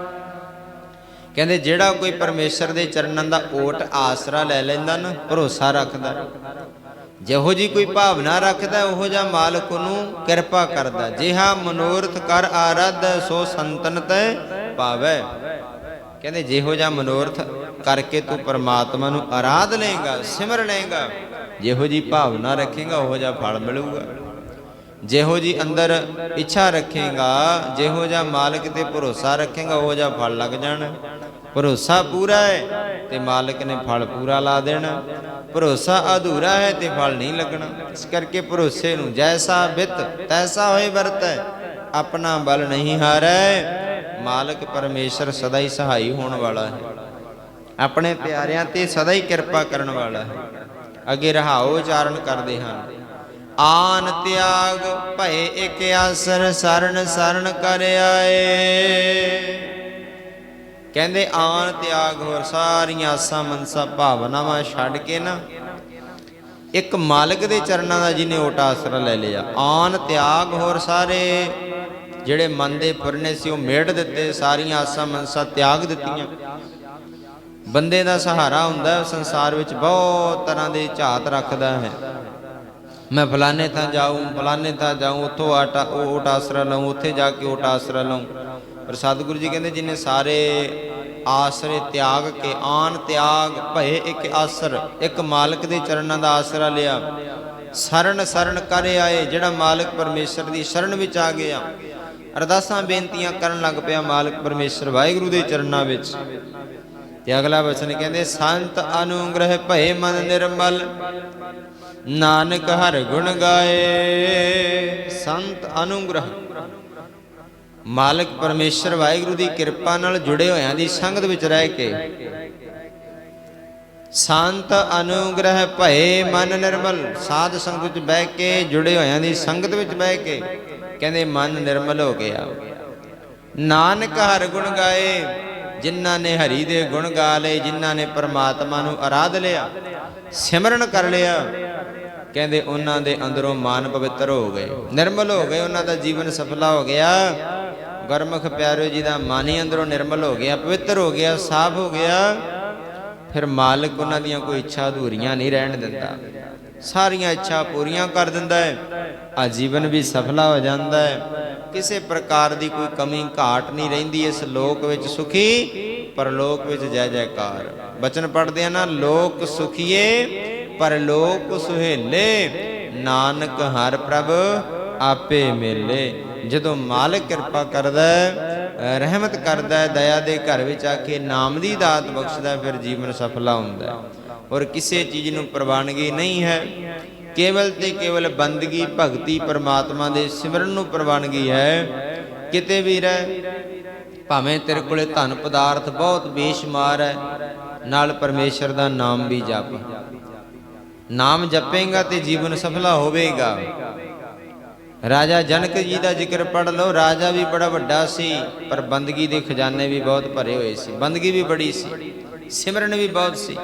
ਕਹਿੰਦੇ ਜਿਹੜਾ ਕੋਈ ਪਰਮੇਸ਼ਰ ਦੇ ਚਰਨਾਂ ਦਾ ਓਟ ਆਸਰਾ ਲੈ ਲੈਂਦਾ ਨਾ, ਭਰੋਸਾ ਰੱਖਦਾ। ਜਿਹੋ ਜੀ ਕੋਈ ਭਾਵਨਾ ਰੱਖਦਾ, ਉਹੋ ਜਿਹਾ ਮਾਲਕ ਨੂੰ ਕਿਰਪਾ ਕਰਦਾ। ਜਿਹਾ ਮਨੋਰਥ ਕਰ ਆਰਧ, ਸੋ ਸੰਤਨ ਤੈ ਪਾਵੈ। ਕਹਿੰਦੇ ਜਿਹੋ ਜਿਹਾ ਮਨੋਰਥ ਕਰਕੇ ਤੂੰ ਪਰਮਾਤਮਾ ਨੂੰ ਆਰਾਧ ਲਏਗਾ, ਸਿਮਰ ਲਏਗਾ, ਜਿਹੋ ਜੀ ਭਾਵਨਾ ਰੱਖੇਗਾ, ਉਹੋ ਜਿਹਾ ਫਲ ਮਿਲੂਗਾ। ਜਿਹੋ ਜੀ ਅੰਦਰ ਇੱਛਾ ਰੱਖੇਗਾ, ਜਿਹੋ ਜਿਹਾ ਮਾਲਕ ਤੇ ਭਰੋਸਾ ਰੱਖੇਗਾ, ਉਹੋ ਜਿਹਾ ਫਲ ਲੱਗ ਜਾਣਾ। ਭਰੋਸਾ ਪੂਰਾ ਹੈ ਤੇ ਮਾਲਕ ਨੇ ਫਲ ਪੂਰਾ ਲਾ ਦੇਣਾ। ਭਰੋਸਾ ਅਧੂਰਾ ਹੈ ਤੇ ਫਲ ਨਹੀਂ ਲੱਗਣਾ। ਇਸ ਕਰਕੇ ਭਰੋਸੇ ਨੂੰ ਜੈਸਾ ਬਿਤ ਤੈਸਾ ਹੋਏ ਵਰਤੈ ਆਪਣਾ ਬਲ ਨਹੀਂ ਹਾਰੈ। ਮਾਲਕ ਪਰਮੇਸ਼ਰ ਸਦਾ ਹੀ ਸਹਾਈ ਹੋਣ ਵਾਲਾ ਹੈ। ਆਪਣੇ ਪਿਆਰਿਆਂ ਤੇ ਸਦਾ ਹੀ ਕਿਰਪਾ ਕਰਨ ਵਾਲਾ ਹੈ। ਅੱਗੇ ਰਹਾਓ ਉਚਾਰਨ ਕਰਦੇ ਹਨ ਆਨ ਤਿਆਗ ਭਏ ਇਕ ਆਸਰ ਸਰਨ ਸਰਨ ਕਰ ਆਏ ਕਹਿੰਦੇ ਆਨ ਤਿਆਗ ਹੋਰ ਸਾਰੀਆਂ ਆਸਾਂ ਮਨਸਾ ਭਾਵਨਾਵਾਂ ਛੱਡ ਕੇ ਨਾ ਇੱਕ ਮਾਲਕ ਦੇ ਚਰਨਾਂ ਦਾ ਜਿਹਨੇ ਓਟ ਆਸਰਾ ਲੈ ਲਿਆ। ਆਨ ਤਿਆਗ ਹੋਰ ਸਾਰੇ ਜਿਹੜੇ ਮਨ ਦੇ ਫੁਰਨੇ ਸੀ ਉਹ ਮੇੜ ਦਿੱਤੇ, ਸਾਰੀਆਂ ਆਸਾਂ ਮਨਸਾ ਤਿਆਗ ਦਿੱਤੀਆਂ। ਬੰਦੇ ਦਾ ਸਹਾਰਾ ਹੁੰਦਾ, ਸੰਸਾਰ ਵਿੱਚ ਬਹੁਤ ਤਰ੍ਹਾਂ ਦੇ ਝਾਤ ਰੱਖਦਾ ਹੈ। ਮੈਂ ਫਲਾਣੇ ਥਾਂ ਜਾਊਂ, ਫਲਾਣੇ ਥਾਂ ਜਾਊਂ, ਉੱਥੋਂ ਆਟਾ, ਉਹ ਓਟ ਆਸਰਾ ਲਵਾਂ ਉੱਥੇ ਜਾ ਕੇ ਓਟ ਆਸਰਾ ਲਵਾਂ ਪਰ ਸਤਿਗੁਰੂ ਜੀ ਕਹਿੰਦੇ ਜਿਨੇ ਸਾਰੇ ਆਸਰੇ ਤਿਆਗ ਕੇ, ਆਨ ਤਿਆਗ ਭਏ ਇੱਕ ਆਸਰ, ਇੱਕ ਮਾਲਕ ਦੇ ਚਰਨਾਂ ਦਾ ਆਸਰਾ ਲਿਆ। ਸਰਨ ਸਰਨ ਕਰੇ ਆਏ, ਜਿਹੜਾ ਮਾਲਕ ਪਰਮੇਸ਼ਰ ਦੀ ਸ਼ਰਨ ਵਿੱਚ ਆ ਗਿਆ। ਅਰਦਾਸਾਂ, ਬੇਨਤੀਆਂ ਕਰਨ ਲੱਗ ਪਿਆ ਮਾਲਕ ਪਰਮੇਸ਼ਰ ਵਾਹਿਗੁਰੂ ਦੇ ਚਰਨਾਂ ਵਿੱਚ। ਤੇ ਅਗਲਾ ਵਚਨ ਕਹਿੰਦੇ, ਸੰਤ ਅਨੁਗ੍ਰਹਿ ਭਏ ਮਨ ਨਿਰਮਲ ਨਾਨਕ ਹਰ ਗੁਣ ਗਾਏ, ਸੰਤ ਅਨੁਗ੍ਰਹ। ਮਾਲਕ ਪਰਮੇਸ਼ਰ ਵਾਹਿਗੁਰੂ ਦੀ ਕਿਰਪਾ ਨਾਲ ਜੁੜੇ ਹੋਇਆਂ ਦੀ ਸੰਗਤ ਵਿੱਚ ਰਹਿ ਕੇ। ਸੰਤ ਅਨੁਗ੍ਰਹ ਭਏ ਮਨ ਨਿਰਮਲ, ਸਾਧ ਸੰਗਤ ਵਿੱਚ ਬਹਿ ਕੇ ਜੁੜੇ ਹੋਇਆਂ ਦੀ ਸੰਗਤ ਵਿੱਚ ਬਹਿ ਕੇ ਕਹਿੰਦੇ ਮਨ ਨਿਰਮਲ ਹੋ ਗਿਆ। ਨਾਨਕ ਹਰ ਗੁਣ ਗਾਏ ਜਿਨ੍ਹਾਂ ਨੇ ਹਰੀ ਦੇ ਗੁਣ ਗਾ ਲਏ, ਜਿਨ੍ਹਾਂ ਨੇ ਪਰਮਾਤਮਾ ਨੂੰ ਆਰਾਧ ਲਿਆ, ਸਿਮਰਨ ਕਰ ਲਿਆ, ਕਹਿੰਦੇ ਉਹਨਾਂ ਦੇ ਅੰਦਰੋਂ ਮਨ ਪਵਿੱਤਰ ਹੋ ਗਏ, ਨਿਰਮਲ ਹੋ ਗਏ, ਉਹਨਾਂ ਦਾ ਜੀਵਨ ਸਫਲਾ ਹੋ ਗਿਆ। ਗੁਰਮੁਖ ਪਿਆਰਿਓ ਜੀ ਦਾ ਮਨ ਹੀ ਅੰਦਰੋਂ ਨਿਰਮਲ ਹੋ ਗਿਆ, ਪਵਿੱਤਰ ਹੋ ਗਿਆ, ਸਾਫ਼ ਹੋ ਗਿਆ। ਫਿਰ ਮਾਲਕ ਉਹਨਾਂ ਦੀਆਂ ਕੋਈ ਇੱਛਾ ਅਧੂਰੀਆਂ ਨਹੀਂ ਰਹਿਣ ਦਿੰਦਾ। ਸਾਰੀਆਂ ਇੱਛਾ ਪੂਰੀਆਂ ਕਰ ਦਿੰਦਾ ਹੈ। ਆ ਜੀਵਨ ਵੀ ਸਫਲਾ ਹੋ ਜਾਂਦਾ ਹੈ। ਕਿਸੇ ਪ੍ਰਕਾਰ ਦੀ ਕੋਈ ਕਮੀ ਘਾਟ ਨਹੀਂ ਰਹਿੰਦੀ ਇਸ ਲੋਕ ਵਿੱਚ ਸੁਖੀ, ਪਰਲੋਕ ਵਿੱਚ ਜੈ ਜੈਕਾਰ। ਬਚਨ ਪੜਦੇ ਆ ਨਾ, ਲੋਕ ਸੁਖੀਏ, ਪਰਲੋਕ ਸੁਹੇਲੇ। ਨਾਨਕ ਹਰ ਪ੍ਰਭ ਆਪੇ ਮੇਲੇ। ਜਦੋਂ ਮਾਲਕ ਕਿਰਪਾ ਕਰਦਾ ਰਹਿਮਤ ਕਰਦਾ ਦਇਆ ਦੇ ਘਰ ਵਿੱਚ ਆ ਕੇ ਨਾਮ ਦੀ ਦਾਤ ਬਖਸ਼ਦਾ ਫਿਰ ਜੀਵਨ ਸਫਲਾ ਹੁੰਦਾ ਹੈ। ਔਰ ਕਿਸੇ ਚੀਜ਼ ਨੂੰ ਪ੍ਰਵਾਨਗੀ ਨਹੀਂ ਹੈ। ਕੇਵਲ ਤੇ ਕੇਵਲ ਬੰਦਗੀ, ਭਗਤੀ, ਪਰਮਾਤਮਾ ਦੇ ਸਿਮਰਨ ਨੂੰ ਪ੍ਰਵਾਨਗੀ ਹੈ। ਕਿਤੇ ਵੀ ਰਹਿ, ਭਾਵੇਂ ਤੇਰੇ ਕੋਲੇ ਧਨ ਪਦਾਰਥ ਬਹੁਤ ਬੇਸ਼ੁਮਾਰ ਹੈ, ਨਾਲ ਪਰਮੇਸ਼ਰ ਦਾ ਨਾਮ ਵੀ ਜਪ। ਨਾਮ ਜਪੇਗਾ ਤੇ ਜੀਵਨ ਸਫਲਾ ਹੋਵੇਗਾ। ਰਾਜਾ ਜਨਕ ਜੀ ਦਾ ਜ਼ਿਕਰ ਪੜ ਲਓ। ਰਾਜਾ ਵੀ ਬੜਾ ਵੱਡਾ ਸੀ, ਪਰ ਬੰਦਗੀ ਦੇ ਖਜ਼ਾਨੇ ਵੀ ਬਹੁਤ ਭਰੇ ਹੋਏ ਸੀ। ਬੰਦਗੀ ਵੀ ਬੜੀ ਸੀ। ਸਿਮਰਨ ਵੀ ਬਹੁਤ ਸੀ।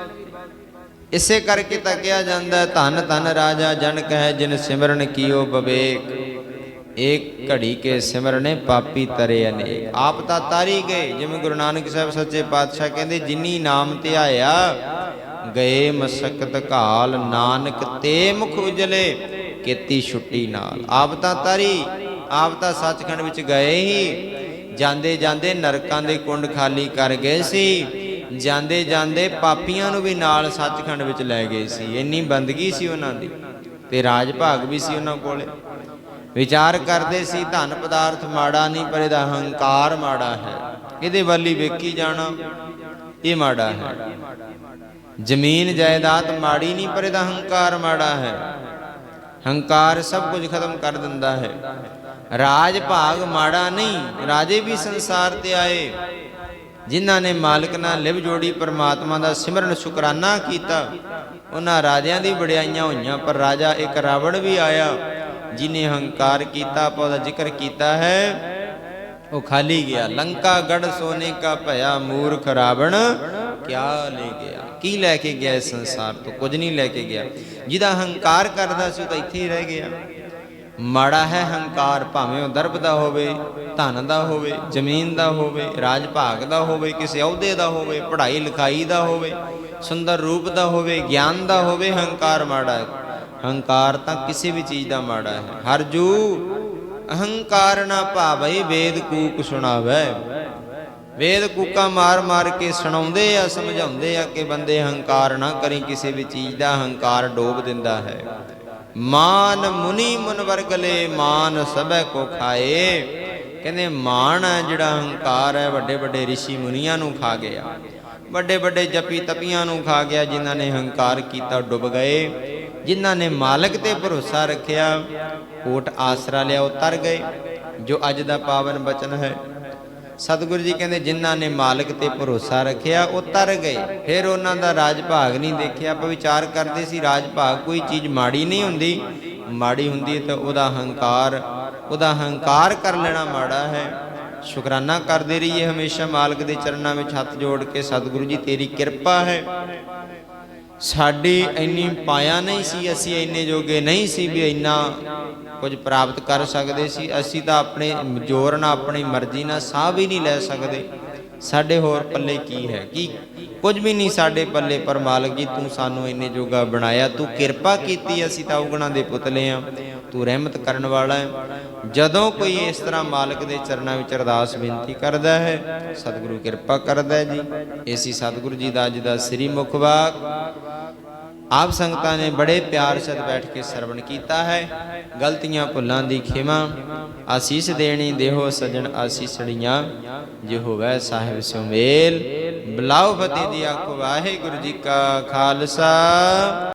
ਇਸੇ ਕਰਕੇ ਤਾਂ ਕਿਹਾ ਜਾਂਦਾ ਧਨ ਧੰਨ ਰਾਜਾ ਜਨਕ ਹੈ ਜਿਨ ਸਿਮਰਨ ਕੀਓ ਬਵੇਕ। ਏਕ ਘੜੀ ਕੇ ਸਿਮਰਨੇ ਪਾਪੀ ਤਰੇ ਅਨੇਕ। ਆਪ ਤਾਂ ਤਾਰੀ ਗਏ, ਜਿਵੇਂ ਗੁਰੂ ਨਾਨਕ ਸਾਹਿਬ ਸੱਚੇ ਪਾਤਸ਼ਾਹ ਕਹਿੰਦੇ, ਜਿਨੀ ਨਾਮ ਤੇ ਆਇਆ ਗਏ ਮਸਕਤ ਕਾਲ ਨਾਨਕ ਤੇ ਮੁਖ ਉਜਲੇ, ਕੀਤੀ ਛੁੱਟੀ ਨਾਲ। ਆਪ ਤਾਂ ਤਾਰੀ, ਆਪ ਤਾਂ ਸੱਚਖੰਡ ਵਿੱਚ ਗਏ ਹੀ, ਜਾਂਦੇ ਜਾਂਦੇ ਨਰਕਾਂ ਦੇ ਕੁੰਡ ਖਾਲੀ ਕਰ ਗਏ ਸੀ। ਜਾਂਦੇ ਜਾਂਦੇ ਪਾਪੀਆਂ ਨੂੰ ਵੀ ਨਾਲ ਸੱਚਖੰਡ ਵਿੱਚ ਲੈ ਗਏ ਸੀ। ਇੰਨੀ ਬੰਦਗੀ ਸੀ ਉਹਨਾਂ ਦੀ ਤੇ ਰਾਜ ਭਾਗ ਵੀ ਸੀ ਉਹਨਾਂ ਕੋਲੇ। ਵਿਚਾਰ ਕਰਦੇ ਸੀ, ਧਨ ਪਦਾਰਥ ਮਾੜਾ ਨਹੀਂ, ਪਰ ਇਹਦਾ ਹੰਕਾਰ ਮਾੜਾ ਹੈ। ਇਹਦੇ ਵੱਲ ਹੀ ਵੇਖੀ ਜਾਣਾ, ਇਹ ਮਾੜਾ ਹੈ। ਜ਼ਮੀਨ ਜਾਇਦਾਦ ਮਾੜੀ ਨਹੀਂ, ਪਰ ਇਹਦਾ ਹੰਕਾਰ ਮਾੜਾ ਹੈ। ਹੰਕਾਰ ਸਭ ਕੁਝ ਖਤਮ ਕਰ ਦਿੰਦਾ ਹੈ। ਰਾਜ ਭਾਗ ਮਾੜਾ ਨਹੀਂ, ਰਾਜੇ ਵੀ ਸੰਸਾਰ ਤੇ ਆਏ। ਜਿਨ੍ਹਾਂ ਨੇ ਮਾਲਕ ਨਾਲ ਲਿਵ ਜੋੜੀ ਪਰਮਾਤਮਾ ਦਾ ਸਿਮਰਨ ਸ਼ੁਕਰਾਨਾ ਕੀਤਾ, ਉਹਨਾਂ ਰਾਜਿਆਂ ਦੀ ਵਡਿਆਈਆਂ ਹੋਈਆਂ, ਪਰ ਰਾਜਾ ਇੱਕ ਰਾਵਣ ਵੀ ਆਇਆ, ਜਿਨੇ ਹੰਕਾਰ ਕੀਤਾ, ਆਪਾਂ ਉਹਦਾ ਜ਼ਿਕਰ ਕੀਤਾ ਹੈ। ਉਹ ਖਾਲੀ ਗਿਆ। ਲੰਕਾ ਗੜ ਸੋਨੇ ਕਾ ਭਇਆ ਮੂਰਖ ਰਾਵਣ, ਕਿਆ ਲੈ ਗਿਆ? ਕੀ ਲੈ ਕੇ ਗਿਆ ਇਸ ਸੰਸਾਰ ਤੋਂ? ਕੁਝ ਨਹੀਂ ਲੈ ਕੇ ਗਿਆ। ਜਿਹਦਾ ਹੰਕਾਰ ਕਰਦਾ ਸੀ, ਉਹ ਤਾਂ ਇੱਥੇ ਹੀ ਰਹਿ ਗਿਆ। ਮਾੜਾ ਹੈ ਹੰਕਾਰ ਭਾਵੇਂ ਉਹ ਦਰਬ ਦਾ ਹੋਵੇ, ਧਨ ਦਾ ਹੋਵੇ, ਜ਼ਮੀਨ ਦਾ ਹੋਵੇ, ਰਾਜ ਭਾਗ ਦਾ ਹੋਵੇ, ਕਿਸੇ ਅਹੁਦੇ ਦਾ ਹੋਵੇ, ਪੜ੍ਹਾਈ ਲਿਖਾਈ ਦਾ ਹੋਵੇ, ਸੁੰਦਰ ਰੂਪ ਦਾ ਹੋਵੇ, ਗਿਆਨ ਦਾ ਹੋਵੇ, ਹੰਕਾਰ ਮਾੜਾ ਹੈ। ਹੰਕਾਰ ਤਾਂ ਕਿਸੇ ਵੀ ਚੀਜ਼ ਦਾ ਮਾੜਾ ਹੈ। ਹਰ ਜੂ ਅਹੰਕਾਰ ਨਾ ਭਾਵਈ ਵੇਦ ਕੂਕ ਸੁਣਾਵੇ। ਵੇਦ ਕੂਕਾ ਮਾਰ ਮਾਰ ਕੇ ਸੁਣਾਉਂਦੇ ਆ, ਸਮਝਾਉਂਦੇ ਆ ਕਿ ਬੰਦੇ ਹੰਕਾਰ ਨਾ ਕਰੀ, ਕਿਸੇ ਵੀ ਚੀਜ਼ ਦਾ ਹੰਕਾਰ ਡੋਬ ਦਿੰਦਾ ਹੈ। ਮਾਨ ਮੁਨੀ ਮੁਨ ਵਰਗਲੇ ਮਾਨ ਸਭੈ ਕੋ ਖਾਏ। ਕਹਿੰਦੇ ਮਾਨ ਹੈ ਜਿਹੜਾ ਹੰਕਾਰ ਹੈ, ਵੱਡੇ ਵੱਡੇ ઋષਿ ਮੁਨੀਆਂ ਨੂੰ ਖਾ ਗਿਆ। ਵੱਡੇ ਵੱਡੇ ਜਪੀ ਤਪੀਆਂ ਨੂੰ ਖਾ ਗਿਆ, ਜਿਨ੍ਹਾਂ ਨੇ ਹੰਕਾਰ ਕੀਤਾ ਡੁੱਬ ਗਏ। ਜਿਨ੍ਹਾਂ ਨੇ ਮਾਲਕ ਤੇ ਭਰੋਸਾ ਰੱਖਿਆ, ਕੋਟ ਆਸਰਾ ਲਿਆ, ਉਹ ਤਰ ਗਏ। ਜੋ ਅੱਜ ਦਾ ਪਾਵਨ ਬਚਨ ਹੈ ਸਤਿਗੁਰੂ ਜੀ ਕਹਿੰਦੇ, ਜਿਨ੍ਹਾਂ ਨੇ ਮਾਲਕ ਤੇ ਭਰੋਸਾ ਰੱਖਿਆ, ਉਹ ਤਰ ਗਏ। ਫਿਰ ਉਹਨਾਂ ਦਾ ਰਾਜ ਭਾਗ ਨਹੀਂ ਦੇਖਿਆ। ਆਪਾਂ ਵਿਚਾਰ ਕਰਦੇ ਸੀ, ਰਾਜ ਭਾਗ ਕੋਈ ਚੀਜ਼ ਮਾੜੀ ਨਹੀਂ ਹੁੰਦੀ। ਮਾੜੀ ਹੁੰਦੀ ਤਾਂ ਉਹਦਾ ਹੰਕਾਰ ਉਹਦਾ ਹੰਕਾਰ ਕਰ ਲੈਣਾ ਮਾੜਾ ਹੈ। ਸ਼ੁਕਰਾਨਾ ਕਰਦੇ ਰਹੀਏ ਹਮੇਸ਼ਾ ਮਾਲਕ ਦੇ ਚਰਨਾਂ ਵਿੱਚ ਹੱਥ ਜੋੜ ਕੇ, ਸਤਿਗੁਰੂ ਜੀ ਤੇਰੀ ਕਿਰਪਾ ਹੈ। ਸਾਡੀ ਇੰਨੀ ਪਾਇਆ ਨਹੀਂ ਸੀ, ਅਸੀਂ ਇੰਨੇ ਜੋਗੇ ਨਹੀਂ ਸੀ ਵੀ ਇੰਨਾ ਕੁਝ ਪ੍ਰਾਪਤ ਕਰ ਸਕਦੇ ਸੀ, ਅਸੀਂ ਤਾਂ ਆਪਣੇ ਜ਼ੋਰ ਨਾਲ, ਆਪਣੀ ਮਰਜ਼ੀ ਨਾਲ ਸਾਹ ਵੀ ਨਹੀਂ ਲੈ ਸਕਦੇ। ਸਾਡੇ ਹੋਰ ਪੱਲੇ ਕੀ ਹੈ? ਕੀ ਕੁਝ ਵੀ ਨਹੀਂ ਸਾਡੇ ਪੱਲੇ, ਪਰ ਮਾਲਕ ਜੀ, ਤੂੰ ਸਾਨੂੰ ਇੰਨੇ ਜੋਗਾ ਬਣਾਇਆ, ਤੂੰ ਕਿਰਪਾ ਕੀਤੀ, ਅਸੀਂ ਤਾਂ ਉਗਣਾ ਦੇ ਪੁਤਲੇ ਆ। ਤੂੰ ਰਹਿਮਤ ਕਰਨ ਵਾਲਾ ਹੈ। ਜਦੋਂ ਕੋਈ ਇਸ ਤਰ੍ਹਾਂ ਮਾਲਕ ਦੇ ਚਰਨਾਂ ਵਿੱਚ ਅਰਦਾਸ ਬੇਨਤੀ ਕਰਦਾ ਹੈ, ਸਤਿਗੁਰੂ ਕਿਰਪਾ ਕਰਦਾ ਹੈ ਜੀ। ਏਸੀ ਸਤਿਗੁਰੂ ਜੀ ਦਾ ਅੱਜ ਦਾ ਸ੍ਰੀ ਮੁਖ ਵਾਕ। ਆਪ ਸੰਗਤਾਂ ਨੇ ਬੜੇ ਪਿਆਰ ਸਦ ਬੈਠ ਕੇ ਸਰਵਣ ਕੀਤਾ ਹੈ। ਗਲਤੀਆਂ ਭੁੱਲਾਂ ਦੀ ਖਿਮਾ, ਆਸੀਸ ਦੇਣੀ ਦੇਹੋ ਸਜਣ ਆਸੀਸੜੀਆਂ ਜੇ ਹੋਵੇ ਸਾਹਿਬ ਸਿਉ ਮੇਲ ਬਲਾਉ ਫਤਿਹ ਦੀ ਆਖੋ, ਵਾਹਿਗੁਰੂ ਜੀ ਕਾ ਖਾਲਸਾ।